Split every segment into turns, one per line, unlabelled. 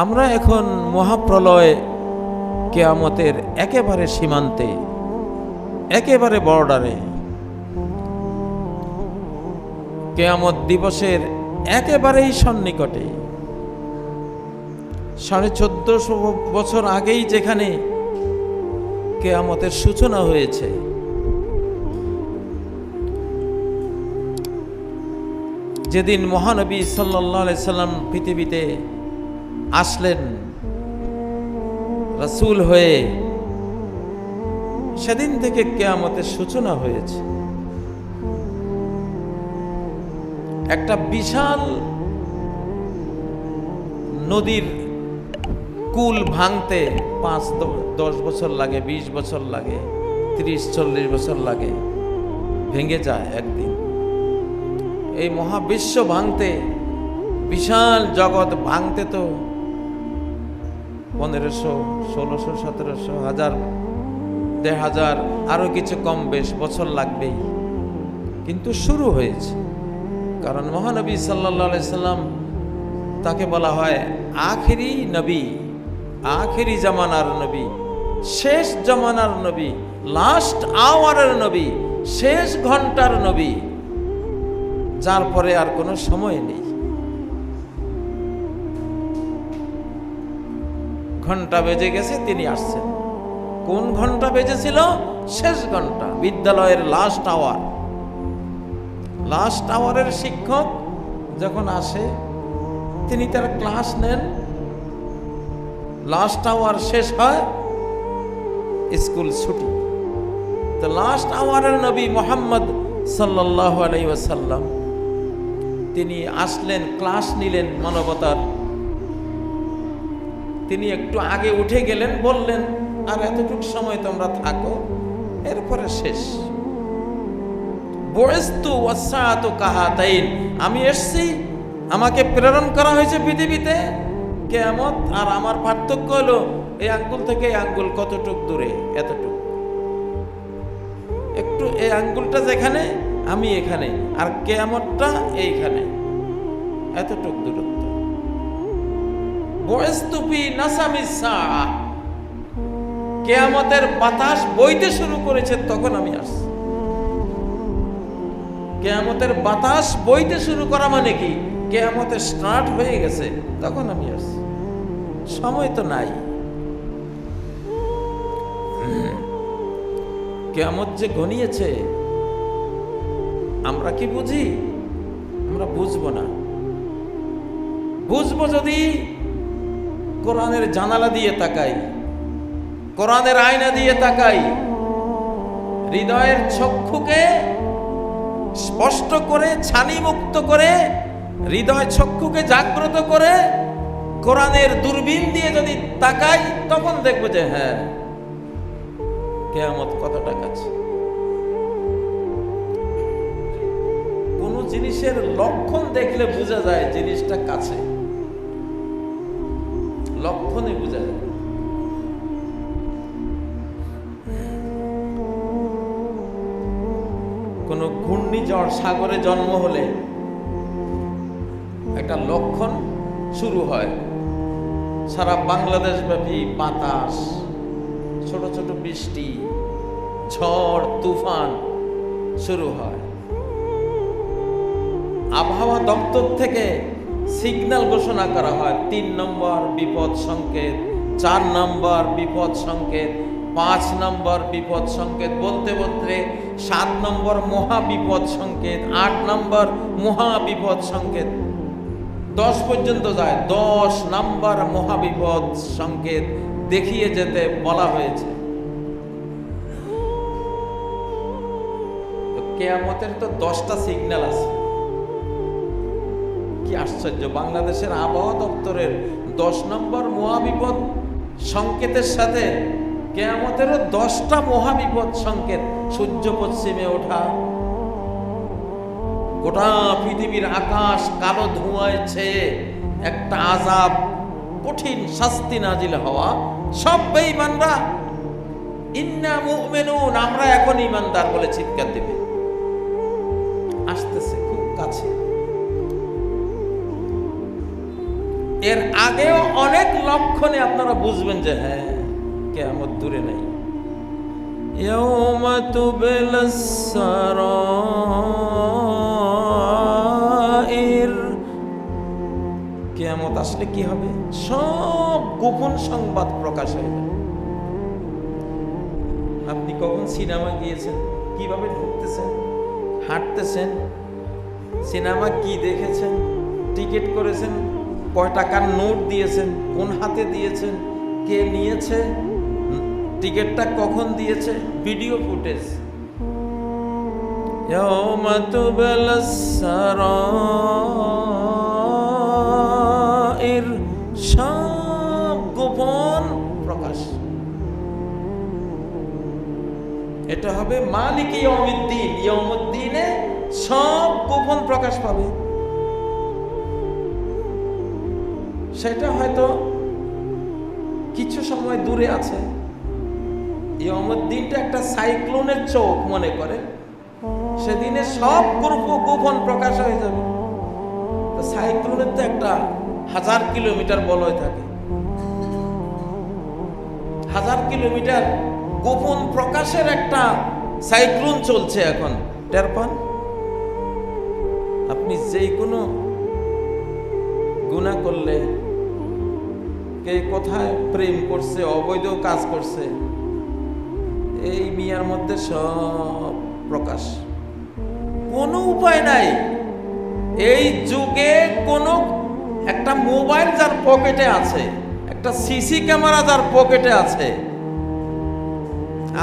আমরা এখন মহাপ্রলয় কেয়ামতের একেবারে সীমান্তে, একেবারে বর্ডারে। কেয়ামত দিবসের একেবারেই সন্নিকটে। সাড়ে চোদ্দশো বছর আগেই যেখানে কেয়ামতের সূচনা হয়েছে, যেদিন মহানবী সাল্লাহ সাল্লাম পৃথিবীতে আসলেন রাসূল হয়ে সেদিন থেকে কেয়ামতের সূচনা হয়েছে। একটা বিশাল নদীর কুল ভাঙতে পাঁচ দশ বছর লাগে, বিশ বছর লাগে, তিরিশ, চল্লিশ বছর লাগে, ভেঙে যায় একদিন। এই মহাবিশ্ব ভাঙতে, বিশাল জগৎ ভাঙতে তো পনেরোশো, ষোলোশো, সতেরোশো, হাজার, দেড় হাজার আরও কিছু কম বেশ, বছর লাগবেই। কিন্তু শুরু হয়েছে। কারণ মহানবী সাল্লা সাল্লাম তাকে বলা হয় আখেরি নবী, আখেরি জামানার নবী, শেষ জামানার নবী লাস্ট আওয়ারের নবী, শেষ ঘণ্টার নবী। যার পরে আর কোনো সময় নেই। ঘণ্টা বেজে গেছে, তিনি আসছেন। কোন ঘণ্টা বেজেছিল? শেষ ঘণ্টা, বিদ্যালয়ের লাস্ট আওয়ার লাস্ট আওয়ারের শিক্ষক যখন আসে, তিনি তার ক্লাস নেন। লাস্ট আওয়ার শেষ হয়, স্কুল ছুটি। তো লাস্ট আওয়ারের নবী মোহাম্মদ সাল্লাহ আলাই ওয়াসাল্লাম, তিনি আসলেন, ক্লাস নিলেন মানবতার তিনি একটু আগে উঠে গেলেন, বললেন, আর এতটুকু সময় তোমরা থাকো, এরপরে শেষ। আমি এসছি, আমাকে প্রেরণ করা হয়েছে পৃথিবীতে। কেয়ামত আর আমার পার্থক্য হলো, এই আঙ্গুল থেকে এই আঙ্গুল কতটুক দূরে, এতটুক। একটু এই আঙ্গুলটা যেখানে, আমি এখানে, আর কেয়ামতটা এইখানে, এতটুক দূরত্ব। কেয়ামতের বাতাস বইতে শুরু করেছে, তখন আমি আসছি। কেয়ামতের বাতাস বইতে শুরু করা মানে কি? কেয়ামতের স্টার্ট হয়ে গেছে, তখন আমি আসছি। সময় তো নাই। কেয়ামত যে ঘনিয়েছে, আমরা কি বুঝি? আমরা বুঝব না। বুঝব যদি কোরআনের জানালা দিয়ে তাকাই, কোরআনের আয়না দিয়ে তাকাই, হৃদয়ের চক্ষুকে স্পষ্ট করে ছানি মুক্ত করে, হৃদয় চক্ষুকে জাগ্রত করে, কোরআনের দূরবীন দিয়ে যদি তাকাই, তখন দেখব যে হ্যাঁ কেয়ামত কতটা কাছে। কোন জিনিসের লক্ষণ দেখলে বোঝা যায় জিনিসটা কাছে। লক্ষণে বোঝা যায় কোনো ঘূর্ণিঝড় সাগরে জন্ম হলে একটা লক্ষণ শুরু হয়। সারা বাংলাদেশ ব্যাপী বাতাস, ছোট ছোট বৃষ্টি, ঝড়, তুফান শুরু হয়। আবহাওয়া দপ্তর থেকে সিগন্যাল ঘোষণা করা হয়। তিন নম্বর বিপদ সংকেত, চার নম্বর বিপদ সংকেত, পাঁচ নম্বর বিপদ সংকেত বলতে বলতে সাত নম্বর মহা বিপদ সংকেত, আট নম্বর মহা বিপদ সংকেত। দশ পর্যন্ত যায়। দশ নম্বর মহাবিপদ সংকেত দেখিয়ে যেতে বলা হয়েছে। কেয়ামতের তো দশটা সিগন্যাল আছে। কি আশ্চর্য? বাংলাদেশের আবহাওয়া দপ্তরের দশ নম্বর মহাবিপদ সংকেতের সাথে কেয়ামতেরও দশটা মহাবিপদ সংকেত সূর্য পশ্চিমে ওঠা। গোটা পৃথিবীর আকাশ কালো ধোঁয়ায় ছেয়ে একটা আজাব, কঠিন শাস্তি নাজিল হওয়া। সব বেঈমানরা, ইন্না মুমিনুন আমরা এখন ইমানদার বলে চিৎকার দেবে। আসতেছে খুব কাছে। এর আগেও অনেক লক্ষণে আপনারা বুঝবেন যে হ্যাঁ কেমন দূরে নেই। কেমত আসলে কি হবে? সব গোপন সংবাদ প্রকাশ হয়ে আপনি কখন সিনেমা গিয়েছেন? কীভাবে ঢুকতেছেন? হাঁটতেছেন? সিনেমা কি দেখেছেন? টিকিট করেছেন? কয় টাকার নোট দিয়েছেন কোন হাতে দিয়েছেন কে নিয়েছে উম, টিকিটটা কখন দিয়েছে ভিডিও ফুটেজ يوم تبلى السرائر সব গোপন প্রকাশ এটা হবে মালিক ইয়মুদ্দিন ইয়মুদ্দিনে সব গোপন প্রকাশ পাবে সেটা হয়তো কিছু সময় দূরে আছে। দিনটা একটা সাইক্লোনের চোখ মনে করে। সেদিনে সব গ্রুপ গোপন প্রকাশ হয়ে যাবে। সাইক্লোনের তো একটা হাজার কিলোমিটার বলয় থাকে। হাজার কিলোমিটার গোপন প্রকাশের একটা সাইক্লোন চলছে এখন। টের পান আপনি যে কোনো গুণা করলে কে কোথায় প্রেম করছে, অবৈধ কাজ করছে, এই মিয়ার মধ্যে সব প্রকাশ। কোনো উপায় নাই। এই যুগে কোনো, একটা মোবাইল যার পকেটে আছে, একটা সিসি ক্যামেরা যার পকেটে আছে,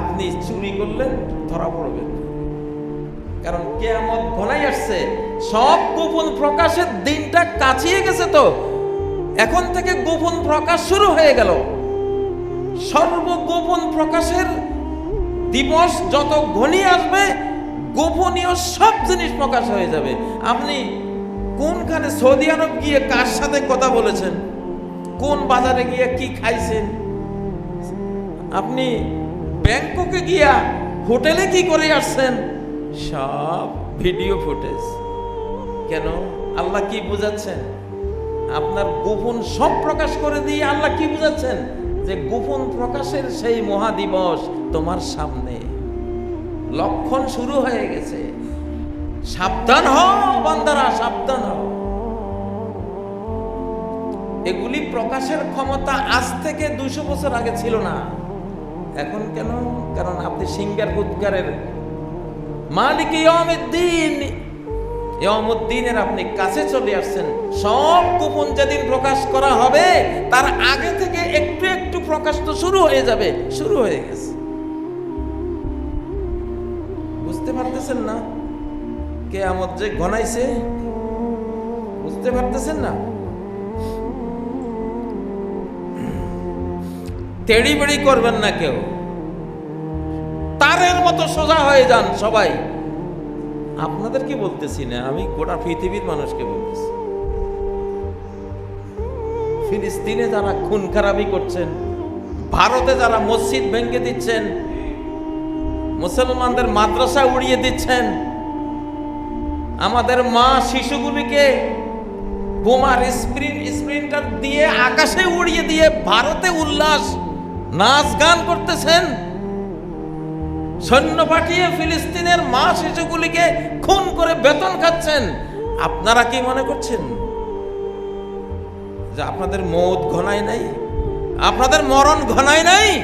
আপনি চুরি করলেন ধরা পড়বেন কারণ কেয়ামত ঘনাই আসছে, সব গোপন প্রকাশের দিনটা কাছিয়ে গেছে তো। এখন থেকে গোপন প্রকাশ শুরু হয়ে গেল। সর্বগোপন প্রকাশের দিবস যত ঘনিয়ে আসবে, গোপনীয় সব জিনিস প্রকাশ হয়ে যাবে। আপনি কোনখানে সৌদি আরব গিয়ে কার সাথে কথা বলেছেন? কোন বাজারে গিয়ে কি খাইছেন? আপনি ব্যাংককে গিয়া হোটেলে কি করে আসছেন? সব ভিডিও ফুটেজ। কেন? আল্লাহ কি বুঝাচ্ছেন? আপনার গোপন সব প্রকাশ করে দিয়ে আল্লাহ কি বুঝাচ্ছেন? যে গোপন প্রকাশের সেই মহাদিবস তোমার সামনে। লক্ষণ শুরু হয়ে গেছে। সাবধান হও সাবধান হও। এগুলি প্রকাশের ক্ষমতা আজ থেকে দুশো বছর আগে ছিল না। এখন কেন? কারণ আপনি সিঙ্গার উদ্গারের মালিক ইয়মুদ্দিনের আপনি কাছে চলে আসছেন। সব গোপন যেদিন প্রকাশ করা হবে, তার আগে থেকে একটু একটু প্রকাশ তো শুরু হয়ে যাবে, শুরু হয়ে গেছে। বুঝতে পারতেছেন না? কে আমত যে ঘনাইছে বুঝতে পারতেছেন না? তেড়ি বেড়ি করবেন না কেউ। তারের মতো সোজা হয়ে যান সবাই। আপনাদের কি বলতেছি না, আমি গোটা পৃথিবীর মানুষকে বলতেছি। ফিলিস্তিনে যারা খুন খারাপি করছেন, ভারতে যারা মসজিদ ভেঙে দিচ্ছেন, মুসলমানদের মাদ্রাসা উড়িয়ে দিচ্ছেন, আমাদের মা শিশুগুলিকে বোমার স্প্রিন, স্প্রিন্টার দিয়ে আকাশে উড়িয়ে দিয়ে ভারতে উল্লাস, নাচ গান করতেছেন। সৈন্য পাঠিয়ে ফিলিস্তিনের মা শিশুগুলিকে খুন করে বেতন খাচ্ছেন। আপনারা কি মনে করছেন? যে আপনাদের মৌত ঘনায় নাই? আপনাদের মরণ ঘনায় নাই?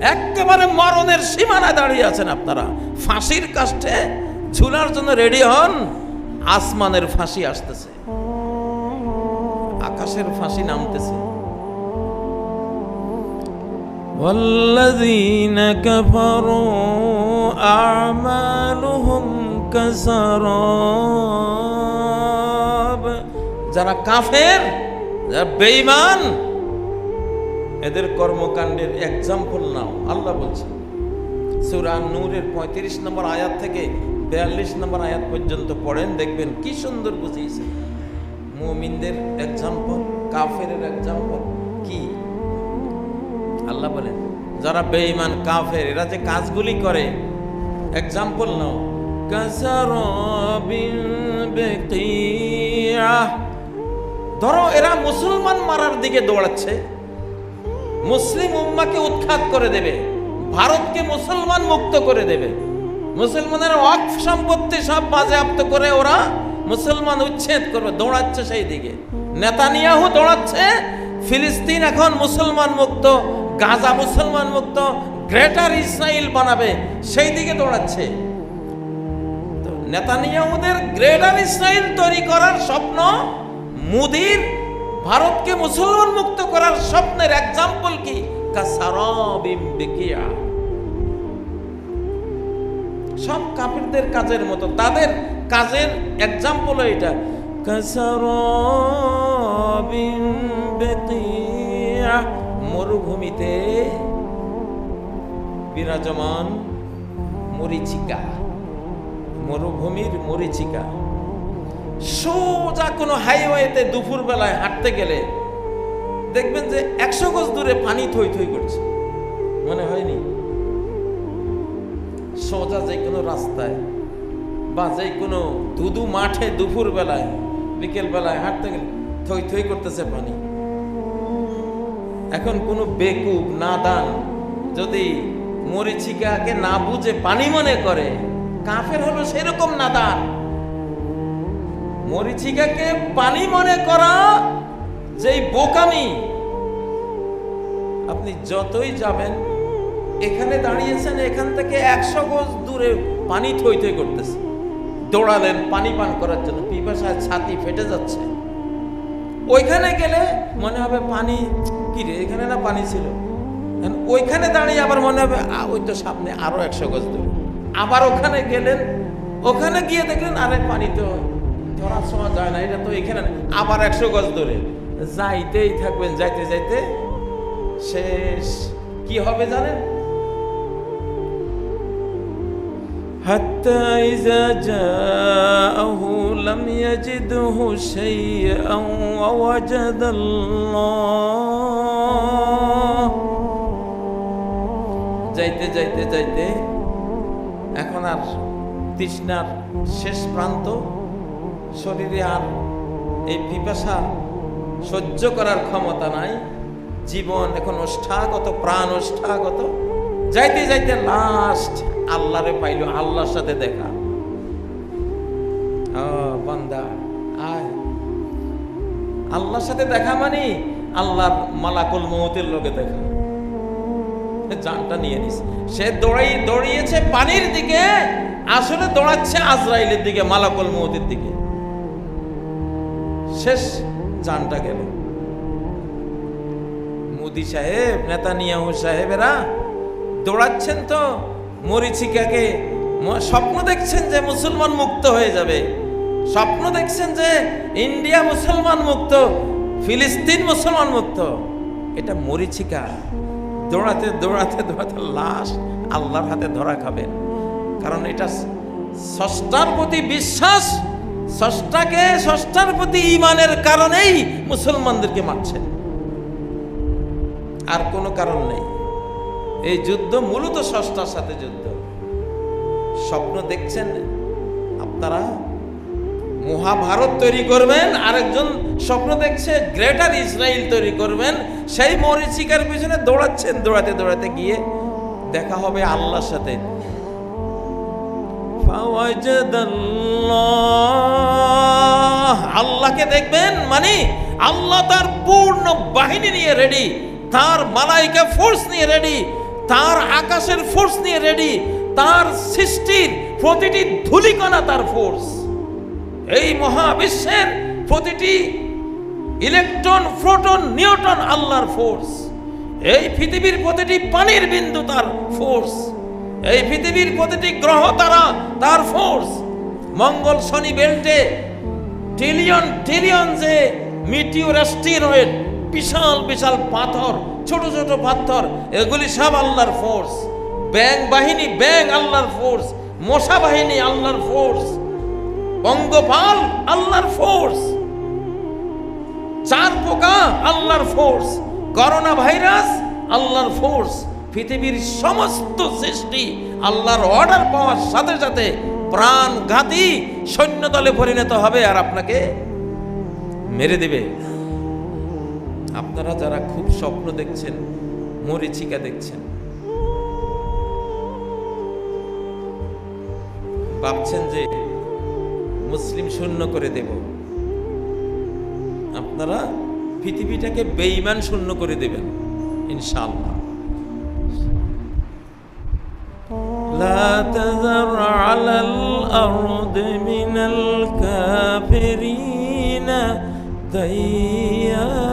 একেবারে মরণের সীমানায় দাঁড়িয়ে আছেন আপনারা। ফাঁসির কাষ্টে ঝুলার জন্য রেডি হন, আসমানের ফাঁসি আসতেছে। আকাশের ফাঁসি নামতেছে। والذين كفروا أعمالهم كسراب যারা কাফের যারা বেঈমান এদের কর্মকাণ্ডের এক্সাম্পল নাও আল্লাহ বলছে সূরা নূরের পঁয়ত্রিশ নম্বর আয়াত থেকে বিয়াল্লিশ নম্বর আয়াত পর্যন্ত পড়েন দেখবেন কি সুন্দর বুঝিয়েছে মুমিনদের এক্সাম্পল কাফের এক্সাম্পল কি আল্লাহ বলেন, যারা বেঈমান, কাফের, এরা যে কাজগুলি করে এক্সাম্পল নাও। ধরো এরা মুসলমান মারার দিকে দৌড়াচ্ছে, মুসলিম উম্মাকে উৎখাত করে দেবে, ভারতকে মুসলমান মুক্ত করে দেবে, মুসলমানের ওয়াকফ সম্পত্তি সব বাজেয়াপ্ত করে ওরা মুসলমান উচ্ছেদ করবে, দৌড়াচ্ছে সেই দিকে। নেতানিয়াহু দৌড়াচ্ছে, ফিলিস্তিন এখন মুসলমান মুক্ত গাজা মুসলমান মুক্ত গ্রেটার ইসরায়েল বানাবে, সেই দিকে দৌড়াচ্ছে। নেতানিয়াহুদের গ্রেটার ইসরায়েল তৈরি করার স্বপ্ন, মুদির ভারতকে মুসলমান মুক্ত করার স্বপ্নের এক্সাম্পল কি? সব কাফিরদের কাজের মতো, তাদের কাজের এক্সাম্পল এটা। কাসারাবিম বিকিয়া। মরুভূমিতে বিরাজমান মরিচিকা, মরুভূমির মরিচিকা। সোজা কোনো হাইওয়েতে দুপুর বেলায় হাঁটতে গেলে দেখবেন যে একশো গজ দূরে পানি থই থই করছে। মনে হয়নি? সোজা যে কোনো রাস্তায় বা যে কোনো দুদু মাঠে দুপুর বেলায় বিকেল বেলায় হাঁটতে গেলে থই থই করতেছে পানি। এখন কোনো বেকুব, নাদান যদি মরিচিকাকে না বুঝে পানি মনে করে, কাফের হলো সেরকম নাদান। মরিচিকাকে পানি মনে করা যেই বোকামি। আপনি যতই যাবেন, এখানে দাঁড়িয়েছেন, এখান থেকে একশো গজ দূরে পানি থই থই করতেছে। দৌড়ালেন, পানি পান করার জন্য, পিপাসায় ছাতি ফেটে যাচ্ছে। ওইখানে গেলে মনে হবে পানি কি রে এখানে না পানি ছিল এখন ওইখানে দাঁড়িয়ে আবার মনে হবে আ, ওই তো সামনে আরো একশো গজ দূরে আবার ওখানে গেলেন ওখানে গিয়ে দেখলেন আরে পানি তো ধরার সময় যায় না এটা তো এখানে না। আবার একশো গজ দূরে যাইতেই থাকবেন যাইতে যাইতে শেষ কি হবে জানেন حتى إذا جاءه لم يجده شيئا ووجد الله যাইতে যাইতে যাইতে এখন আর তৃষ্ণার শেষ প্রান্ত। শরীরে আর এই পিপাসা সহ্য করার ক্ষমতা নাই। জীবন এখন ওষ্ঠাগত, প্রাণ ওষ্ঠাগত। যাইতে যাইতে লাস্ট আল্লাহরে পাইল, আল্লাহর সাথে দেখা। আয়। আল্লাহর সাথে দেখা মানে আল্লাহর মালাকুল মৌতের লোকে দেখা। জানটা নিয়ে নিস সে দৌড়াই, দৌড়িয়েছে পানির দিকে, আসলে দৌড়াচ্ছে আজরাইলের দিকে, মালাকুল মৌতের দিকে। শেষ জানটা গেল। মোদি সাহেব, নেতানিয়াহু সাহেবেরা দৌড়াচ্ছেন তো মরিচিকাকে স্বপ্ন দেখছেন যে মুসলমান মুক্ত হয়ে যাবে। স্বপ্ন দেখছেন যে ইন্ডিয়া মুসলমান মুক্ত। ফিলিস্তিন মুসলমান মুক্ত। এটা মরিচিকা। দৌড়াতে দৌড়াতে দৌড়াতে লাশ আল্লাহর হাতে ধরা খাবেন। কারণ এটা ষষ্ঠার প্রতি বিশ্বাস, ষষ্ঠাকে ষষ্ঠার প্রতি ইমানের কারণেই মুসলমানদেরকে মারছেন। আর কোনো কারণ নেই। এই যুদ্ধ মূলত ষষ্ঠার সাথে যুদ্ধ। স্বপ্ন দেখছেন আপনারা? মহাভারত তৈরি করবেন, আরেকজন স্বপ্ন দেখছে গ্রেটার ইসরায়েল তৈরি করবেন, সেই মরিচিকার পিছনে দৌড়াচ্ছেন, দৌড়াতে দৌড়াতে গিয়ে দেখা হবে আল্লাহর সাথে। আল্লাহকে দেখবেন মানে আল্লাহ তার পূর্ণ বাহিনী নিয়ে রেডি তার মালাইকা ফোর্স নিয়ে রেডি তার আকাশের ফোর্স নিয়ে রেডি তার সৃষ্টির প্রতিটি ধুলিকণা তার ফোর্স এই মহাবিশ্বের প্রতিটি ইলেকট্রন, প্রোটন নিউটন আল্লাহর ফোর্স এই পৃথিবীর প্রতিটি পানির বিন্দু তার ফোর্স এই পৃথিবীর প্রতিটি গ্রহ তারা তার ফোর্স মঙ্গল শনি বেল্টে ট্রিলিয়ন ট্রিলিয়ন যে মিটিওর অ্যাস্টেরয়েড বিশাল বিশাল পাথর, ছোট ছোট পাথর, এগুলি সব আল্লাহর ফোর্স ব্যাং বাহিনী ব্যাং আল্লাহর ফোর্স মশা বাহিনী, আল্লাহর ফোর্স পঙ্গপাল আল্লাহর ফোর্স চার পোকা আল্লাহর ফোর্স করোনা ভাইরাস আল্লাহর ফোর্স পৃথিবীর সমস্ত সৃষ্টি আল্লাহর অর্ডার পাওয়ার সাথে সাথে প্রাণ প্রাণঘাতী সৈন্যদলে পরিণত হবে আর আপনাকে মেরে দেবে। আপনারা যারা খুব স্বপ্ন দেখছেন, মরিচিকা দেখছেন, ভাবছেন যে মুসলিম শূন্য করে দেব আপনারা পৃথিবীটাকে বেঈমান শূন্য করে দেবেন ইনশাআল্লাহ لا تذر على الأرض من الكافرين ديارا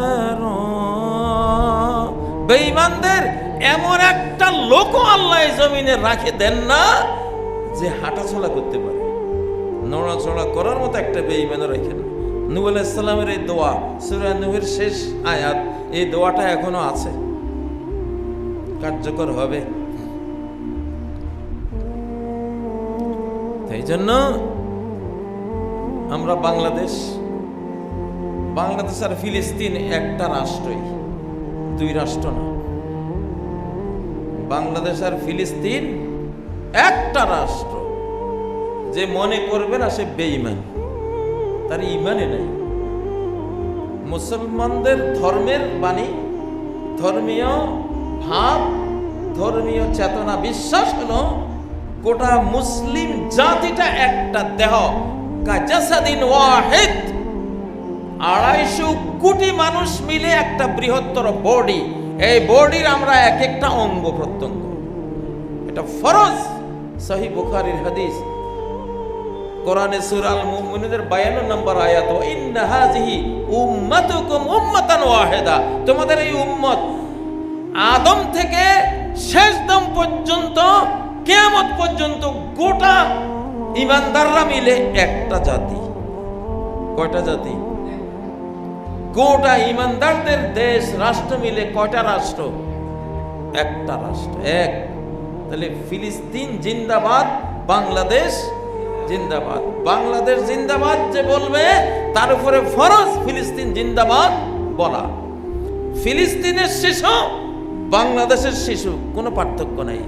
বেঈমানদের এমন একটা লোক আল্লাহ এই জমিনে রাখে দেন না যে হাঁটাচলা করতে পারে নড়াচড়া করার মতো একটা বেঈমানও রাখেন নূহ আলাইসাল্লামের এই দোয়া, সুরা নূহের শেষ আয়াত, এই দোয়াটা এখনও আছে। কার্যকর হবে। এই জন্য আমরা বাংলাদেশ বাংলাদেশ আর ফিলিস্তিন একটা রাষ্ট্রই, দুই রাষ্ট্র না। বাংলাদেশ আর ফিলিস্তিন একটা রাষ্ট্র। যে মনে করবে না সে বেঈমান। তার ইমানে নাই। মুসলমানদের ধর্মের বাণী, ধর্মীয় ভাব, ধর্মীয় চেতনা বিশ্বাস হলো গোটা মুসলিম জাতিটা একটা দেহ। আড়াইশো কোটি মানুষ মিলে একটা বৃহত্তর বডি। এই বডির আমরা এক একটা অঙ্গ প্রত্যঙ্গ। এটা ফরজ। সহি বুখারীর হাদিস। কোরআনে সূরাল মুমিনুনের 52 নম্বর আয়াত ইন্না হাযিহি উম্মাতুকুম উম্মাতান ওয়াহিদা। তোমাদের এই উম্মত আদম থেকে শেষ দম পর্যন্ত, কিয়ামত পর্যন্ত গোটা ইমানদাররা মিলে একটা জাতি। কয়টা জাতি? গোটা ইমানদারদের দেশ, রাষ্ট্র মিলে কয়টা রাষ্ট্র? একটা রাষ্ট্র, এক। তাহলে ফিলিস্তিন, জিন্দাবাদ, বাংলাদেশ জিন্দাবাদ। বাংলাদেশ জিন্দাবাদ যে বলবে, তার উপরে ফরজ ফিলিস্তিন জিন্দাবাদ বলা। ফিলিস্তিনের শিশু বাংলাদেশের শিশু, কোনো পার্থক্য নেই।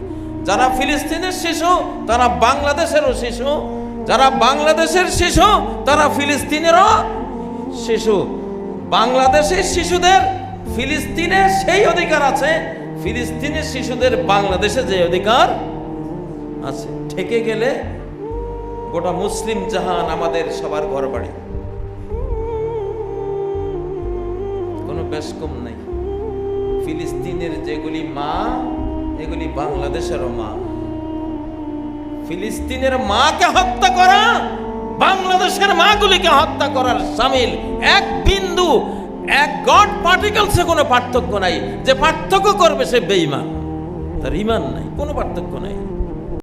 যারা ফিলিস্তিনের শিশু, তারা বাংলাদেশেরও শিশু। যারা বাংলাদেশের শিশু, তারা ফিলিস্তিনেরও শিশু। বাংলাদেশের শিশুদের ফিলিস্তিনে সেই অধিকার আছে। ফিলিস্তিনের শিশুদের বাংলাদেশে যে অধিকার আছে। ঠেকে গেলে গোটা মুসলিম জাহান আমাদের সবার ঘর বাড়ি কোনো বেশকম নাই। ফিলিস্তিনের যেগুলি মা, এগুলি বাংলাদেশেরও মা। ফিলিস্তিনের মাকে হত্যা করা, বাংলাদেশের মাগুলিকে হত্যা করার সামিল এক বিন্দু, এক গড পার্টিকেলসে কোনো পার্থক্য নাই। যে পার্থক্য করবে সে বেঈমান। তার ইমান নাই, কোনো পার্থক্য নাই।